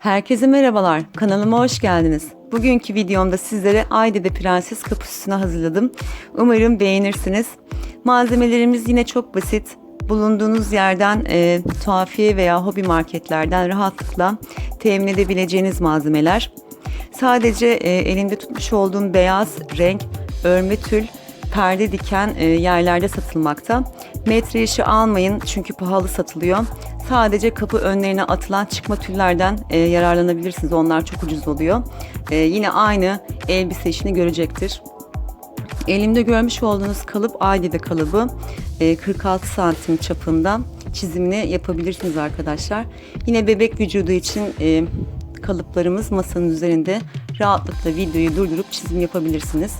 Herkese merhabalar, kanalıma hoş geldiniz. Bugünkü videomda sizlere Ayde'de Prenses kapısını hazırladım. Umarım beğenirsiniz. Malzemelerimiz yine çok basit. Bulunduğunuz yerden e, tuhafiye veya hobi marketlerden rahatlıkla temin edebileceğiniz malzemeler. Sadece e, elimde tutmuş olduğum beyaz renk örme tül perde diken e, yerlerde satılmakta. Metre işi almayın çünkü pahalı satılıyor. Sadece kapı önlerine atılan çıkma tüllerden e, yararlanabilirsiniz. Onlar çok ucuz oluyor. E, yine aynı elbise işini görecektir. Elimde görmüş olduğunuz kalıp Adi'de kalıbı. E, 46 santim çapında çizimini yapabilirsiniz arkadaşlar. Yine bebek vücudu için e, kalıplarımız masanın üzerinde rahatlıkla videoyu durdurup çizim yapabilirsiniz.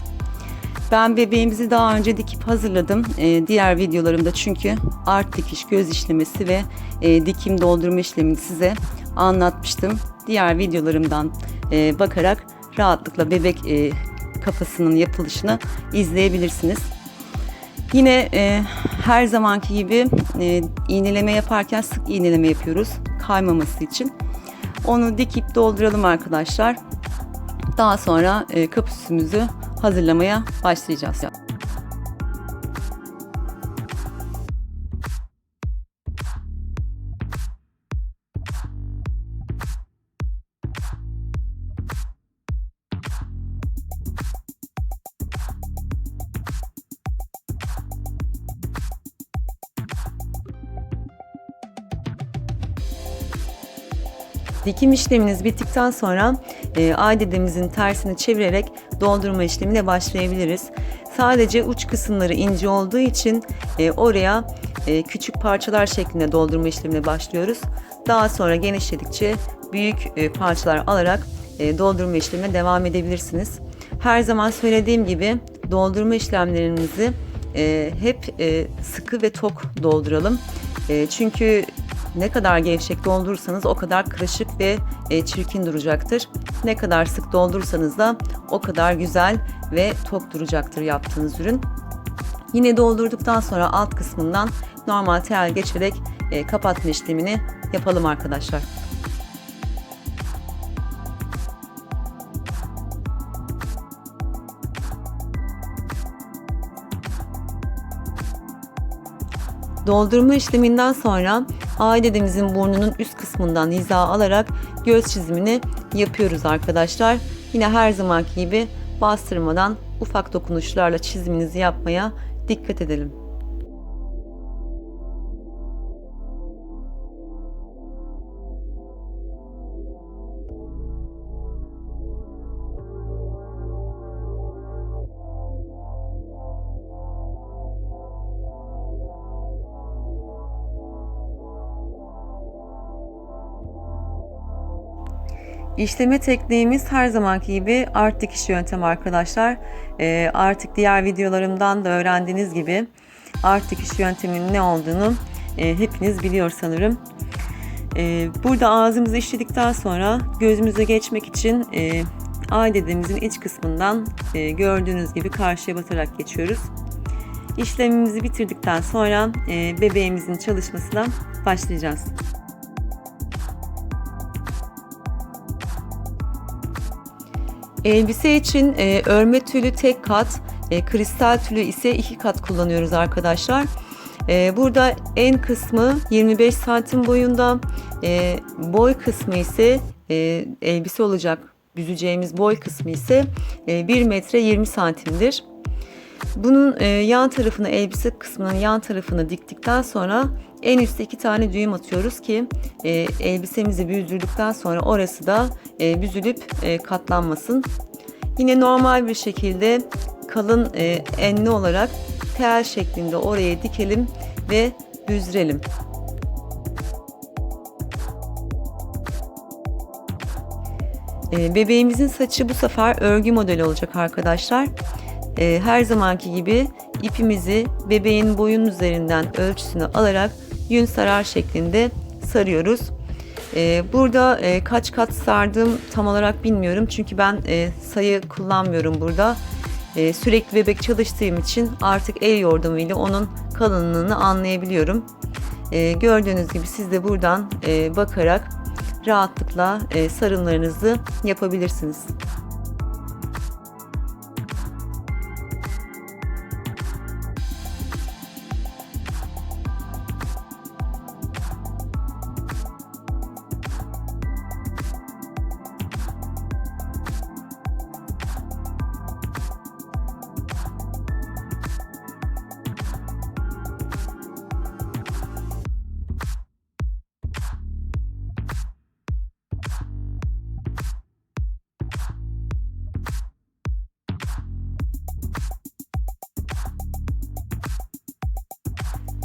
Ben bebeğimizi daha önce dikip hazırladım. Ee, diğer videolarımda çünkü art dikiş, göz işlemesi ve e, dikim doldurma işlemini size anlatmıştım. Diğer videolarımdan e, bakarak rahatlıkla bebek e, kafasının yapılışını izleyebilirsiniz. Yine e, her zamanki gibi e, iğneleme yaparken sık iğneleme yapıyoruz kaymaması için. Onu dikip dolduralım arkadaşlar. Daha sonra e, kapüsümüzü hazırlamaya başlayacağız. Dikim işleminiz bittikten sonra e, ay tersini çevirerek doldurma işlemine başlayabiliriz. Sadece uç kısımları ince olduğu için e, oraya e, küçük parçalar şeklinde doldurma işlemine başlıyoruz. Daha sonra genişledikçe büyük e, parçalar alarak e, doldurma işlemine devam edebilirsiniz. Her zaman söylediğim gibi doldurma işlemlerimizi e, hep e, sıkı ve tok dolduralım. E, çünkü ne kadar gevşek doldurursanız o kadar kırışık ve e, çirkin duracaktır. Ne kadar sık doldurursanız da o kadar güzel ve tok duracaktır yaptığınız ürün. Yine doldurduktan sonra alt kısmından normal tel geçerek e, kapatma işlemini yapalım arkadaşlar. Doldurma işleminden sonra ay dedemizin burnunun üst kısmından hiza alarak göz çizimini yapıyoruz arkadaşlar. Yine her zamanki gibi bastırmadan ufak dokunuşlarla çiziminizi yapmaya dikkat edelim. İşleme tekniğimiz her zamanki gibi art dikiş yöntemi arkadaşlar. Ee, artık diğer videolarımdan da öğrendiğiniz gibi art dikiş yönteminin ne olduğunu e, hepiniz biliyor sanırım. Ee, burada ağzımızı işledikten sonra gözümüze geçmek için e, ay dediğimizin iç kısmından e, gördüğünüz gibi karşıya batarak geçiyoruz. İşlemimizi bitirdikten sonra e, bebeğimizin çalışmasına başlayacağız. Elbise için e, örme tülü tek kat, e, kristal tülü ise iki kat kullanıyoruz arkadaşlar. E, burada en kısmı 25 santim boyunda, e, boy kısmı ise e, elbise olacak büzeceğimiz boy kısmı ise e, 1 metre 20 santimdir. Bunun e, yan tarafını elbise kısmının yan tarafını diktikten sonra en üstte iki tane düğüm atıyoruz ki e, elbisemizi büzdürdükten sonra orası da e, büzülüp e, katlanmasın. Yine normal bir şekilde kalın e, enli olarak tel şeklinde oraya dikelim ve büzdürelim. E, bebeğimizin saçı bu sefer örgü modeli olacak arkadaşlar. E, her zamanki gibi ipimizi bebeğin boyun üzerinden ölçüsünü alarak yün sarar şeklinde sarıyoruz. Ee, burada e, kaç kat sardım tam olarak bilmiyorum çünkü ben e, sayı kullanmıyorum burada. E, sürekli bebek çalıştığım için artık el yordamıyla onun kalınlığını anlayabiliyorum. E, gördüğünüz gibi siz de buradan e, bakarak rahatlıkla e, sarımlarınızı yapabilirsiniz.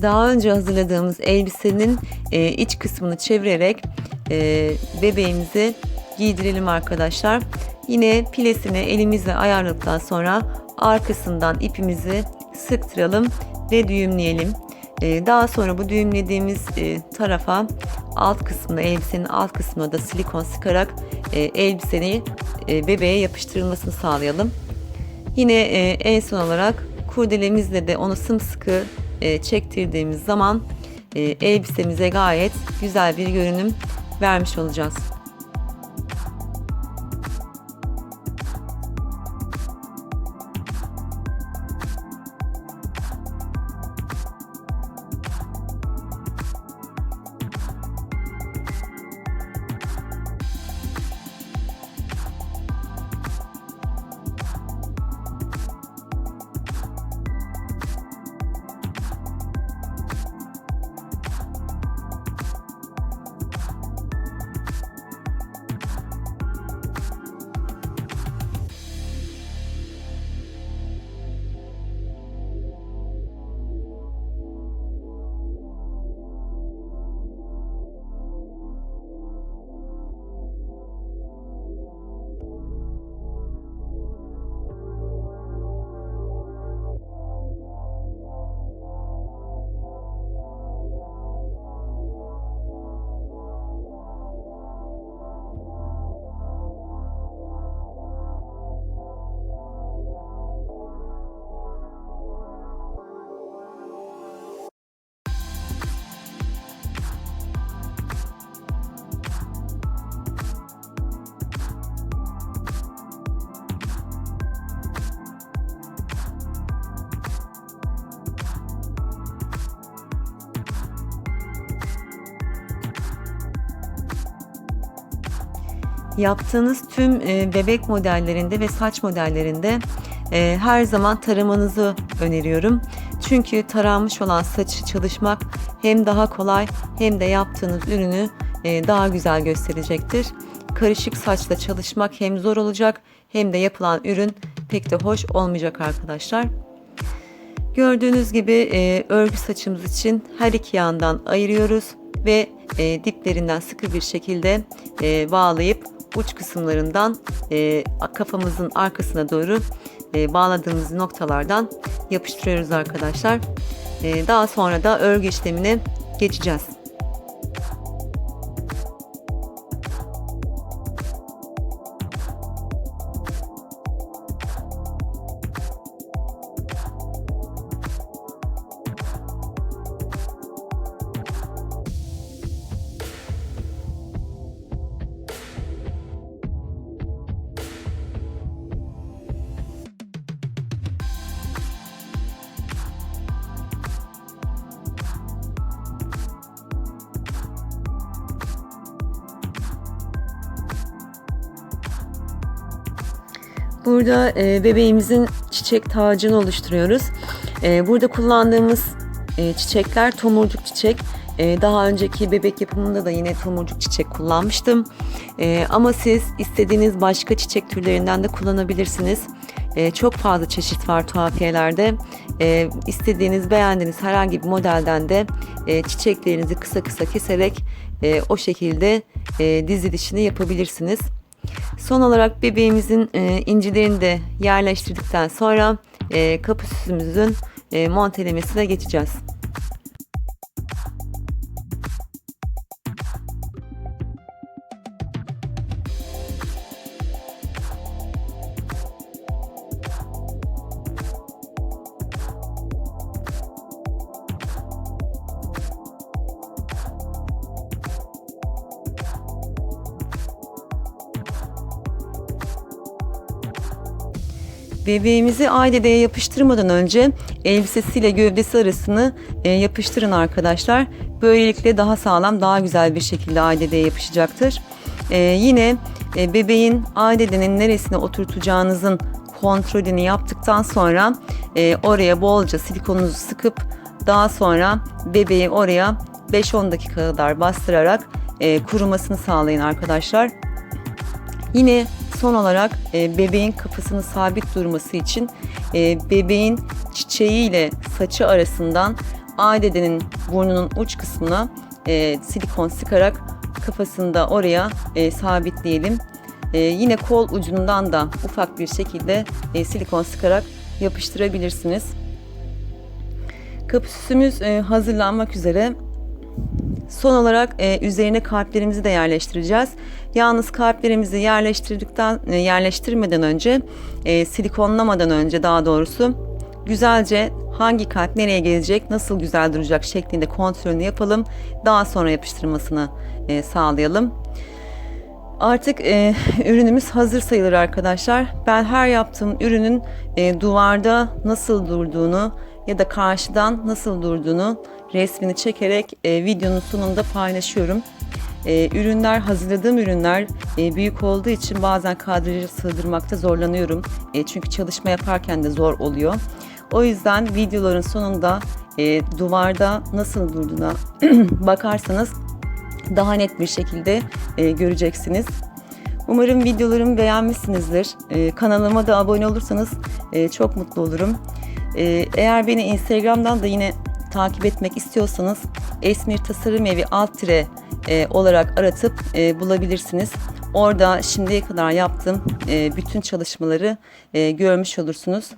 Daha önce hazırladığımız elbisenin e, iç kısmını çevirerek e, bebeğimizi giydirelim arkadaşlar. Yine pilesini elimizle ayarladıktan sonra arkasından ipimizi sıktıralım ve düğümleyelim. E, daha sonra bu düğümlediğimiz e, tarafa alt kısmına elbisenin alt kısmına da silikon sıkarak e, elbiseyi e, bebeğe yapıştırılmasını sağlayalım. Yine e, en son olarak kurdelemizle de onu sımsıkı e, çektirdiğimiz zaman e, elbisemize gayet güzel bir görünüm vermiş olacağız. Yaptığınız tüm e, bebek modellerinde ve saç modellerinde e, her zaman taramanızı öneriyorum. Çünkü taranmış olan saçı çalışmak hem daha kolay hem de yaptığınız ürünü e, daha güzel gösterecektir. Karışık saçla çalışmak hem zor olacak hem de yapılan ürün pek de hoş olmayacak arkadaşlar. Gördüğünüz gibi örgü saçımız için her iki yandan ayırıyoruz ve diplerinden sıkı bir şekilde bağlayıp uç kısımlarından e, kafamızın arkasına doğru e, bağladığımız noktalardan yapıştırıyoruz arkadaşlar. E, daha sonra da örgü işlemine geçeceğiz. Burada e, bebeğimizin çiçek tacını oluşturuyoruz. E, burada kullandığımız e, çiçekler tomurcuk çiçek. E, daha önceki bebek yapımında da yine tomurcuk çiçek kullanmıştım. E, ama siz istediğiniz başka çiçek türlerinden de kullanabilirsiniz. E, çok fazla çeşit var tuhafiyelerde. E, istediğiniz, beğendiğiniz herhangi bir modelden de e, çiçeklerinizi kısa kısa keserek e, o şekilde e, dizilişini yapabilirsiniz. Son olarak bebeğimizin e, incilerini de yerleştirdikten sonra e, kapı süsümüzün e, montelemesine geçeceğiz. Bebeğimizi aydedeye yapıştırmadan önce elbisesiyle gövdesi arasını e, yapıştırın arkadaşlar. Böylelikle daha sağlam, daha güzel bir şekilde aydedeye yapışacaktır. E, yine e, bebeğin aydedenin neresine oturtacağınızın kontrolünü yaptıktan sonra oraya bolca silikonunuzu sıkıp daha sonra bebeği oraya 5-10 dakika kadar bastırarak kurumasını sağlayın arkadaşlar. Yine son olarak e, bebeğin kafasının sabit durması için e, bebeğin çiçeği ile saçı arasından ailedenin burnunun uç kısmına e, silikon sıkarak kafasını da oraya e, sabitleyelim. E, yine kol ucundan da ufak bir şekilde e, silikon sıkarak yapıştırabilirsiniz. Kapı süsümüz e, hazırlanmak üzere. Son olarak e, üzerine kalplerimizi de yerleştireceğiz. Yalnız kalplerimizi yerleştirdikten e, yerleştirmeden önce e, silikonlamadan önce daha doğrusu güzelce hangi kalp nereye gelecek, nasıl güzel duracak şeklinde kontrolünü yapalım. Daha sonra yapıştırmasını e, sağlayalım. Artık e, ürünümüz hazır sayılır arkadaşlar. Ben her yaptığım ürünün e, duvarda nasıl durduğunu ya da karşıdan nasıl durduğunu resmini çekerek e, videonun sonunda paylaşıyorum. E, ürünler, hazırladığım ürünler e, büyük olduğu için bazen kadraja sığdırmakta zorlanıyorum. E, çünkü çalışma yaparken de zor oluyor. O yüzden videoların sonunda e, duvarda nasıl durduğuna bakarsanız daha net bir şekilde e, göreceksiniz. Umarım videolarımı beğenmişsinizdir. E, kanalıma da abone olursanız e, çok mutlu olurum. E, eğer beni Instagram'dan da yine takip etmek istiyorsanız Esmir Tasarım Evi alt tire e, olarak aratıp e, bulabilirsiniz. Orada şimdiye kadar yaptığım e, bütün çalışmaları e, görmüş olursunuz.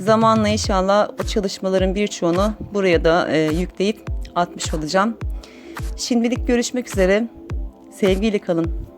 Zamanla inşallah o çalışmaların birçoğunu buraya da e, yükleyip atmış olacağım. Şimdilik görüşmek üzere. Sevgiyle kalın.